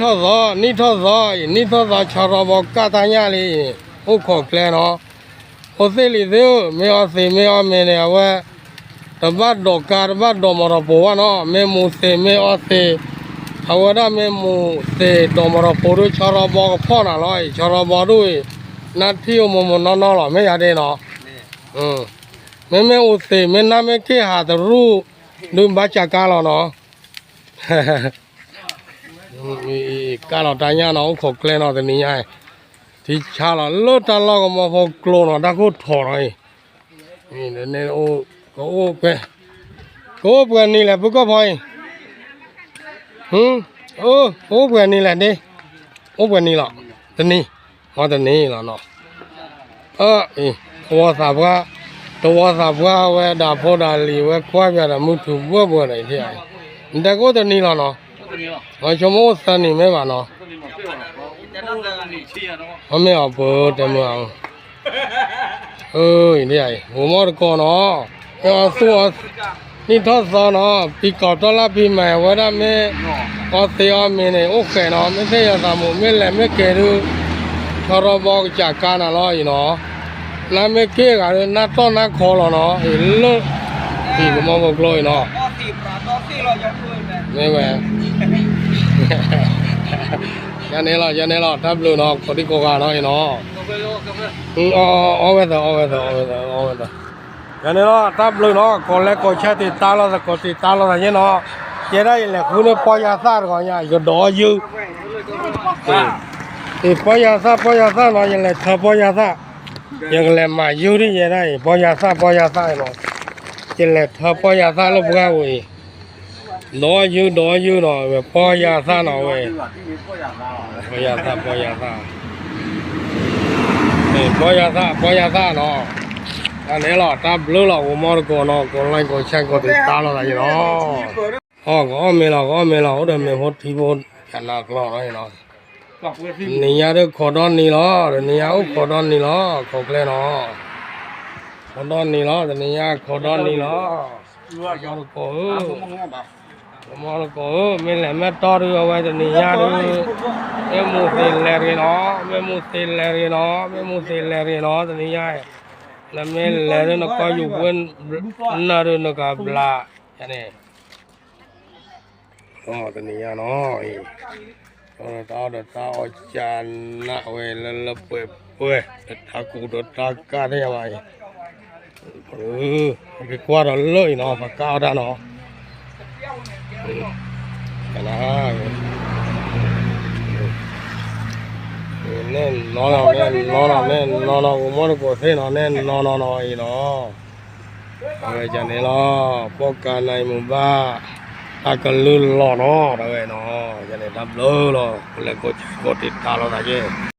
ထော့သောနိထော့သောနိထော့သောခြာရောဘောကတာညလေးဟုတ်ခေါ်ကလဲနော်ဟိုသိလီသေးမေအစီမေအမင်းရဝဲတပတ်တော့ကာဘတ်တော့မရဘောဝနော်မေမူစေမေအစီအဝရမေမူစေတော့မရဘောတို့ခြာရောဘောဖော်လာလို့ခြာရောဘောတို့နတ်ထီယမမနော်နော်လာမေရတဲ့နော်အင်းမေမေဦးစေမေနာမေခေဟာတရူလူမချကားလောနော်การเราตายเนาขอกเล่นเนาแต่นี่ไงที่ชาลราลดตลอดก็มาพอกลัวนาะถ้าก็ถอดเลยนี่เนี่ยโอ้ก็โอ้ไปก็เปล่ยนนี่แหละพวกก็พอยหึโอ้โอ้เปล่ยนนี่แหละนี่โอ้เปล่ยนนี่หรอกตอนนี้มาตอนนี้แล้วเนาะเออเออตัวสาวก็ตัวสาวก็เวดาพอดาลีเวคว้าไปแลามุดถูกเว็บเวอะไรที่ไหนแต่ก็ตอนนี้แล้วเนาะอ๋อชมูสันนี่ไม่มาเนาะมันไม่เอาเปิดต่เมืองเอ้ยนี่ไอหัวมอดก่อนเนาะไเอาสูวนี่ทอดซอเนาะ ปีกอบตอนปีใหม่ว่าได้ไม่ก็เตียมเนี่ยโอเคเนาะไม่ใช่ยาสามุไม่แหลไม่เกลือทรบอกจากการอะไรเนาะน้วไม่เกลือกันน่าต้อนน่าคอเนาะเห็นเลิกทีกมองบอกเลยเนาะနေဝဲရနေလားရနေလားတပ်လို့နော်ခတိကောကနော်ရင်နော်ဟင်းအော်အော်ဝဲတော့အော်ဝဲတော့အော်ဝဲတော့အော်ဝဲတော့ရနေလားတပ်လို့နော်ကိုလဲကိုချက်တိတားလို့ကိုတိတားလို့ရင်နော်ကျရရင်လေခုနေပေါ်ရစားကောင်ရရတော်ယူဒီပေါ်ရစားပေါ်ရစားတော့ရင်လေသပေါ်ရစားရင်လေမယူရရရင်ပေါ်ရစားပေါ်ရစားရင်တော့ရင်လေသပေါ်ရစားလို့ဘွားဝေးลอยืนลอยื่หน่อยแบบพอยาซาหน่อยเว้ยพอยาซาพอยาซาานี่พ่อยาซาพอยาซาเนาะอันนี้หรอตาบรูหรอกมอร์กอนอกอไลนกอนแชงกอติดตามเราได้เนาะอ๋อก็ไม่หรอกก็ไม่ลรอเดี๋ยวไม่พดที่พดกันหนักหรอกเนาะนี่ยาเด็กขอดอนนี่หรอเดี๋ยวนียาขอดอนนี่หรอขอแคล้เนาะขอดอนนี่หรอเดี๋ยวนี่ยาขอดอนนี่หรอ Luar j ก u อ a มอลก็ไม่แหลมตอรือเอาไว้ตนี้ยานี่ไม่มูสินเลรีเนาะไม่มูสินเลรีเนาะไม่มูสินเลรีเนตะตนี้ยายแล้วไม่แลรีนก็อยู่บนนารินกับลาแค่นี้ก็ตนี้ยาเนาะตออตาเดตาอจันนะเวลเลเปเปเดตากูเดตากาได้ยังไงเออไปกวาดเลยเนาะปากกาไดเนาะกันแะฮะเน่นนอนเอาเน่นนอนเอน่นนอนเอาผมไม่รู้ก็เท่นอนเน่นนอนๆอีเนาะเฮ้ยจาเนี่ยเนาะพวกกันในหมู่บ้านอากาศลื่นหล่อเอาะเอ้ยเนาะจะเนี่ยดัเลยเนะเล็ก็ใช้กดติดตาเราได้ยัง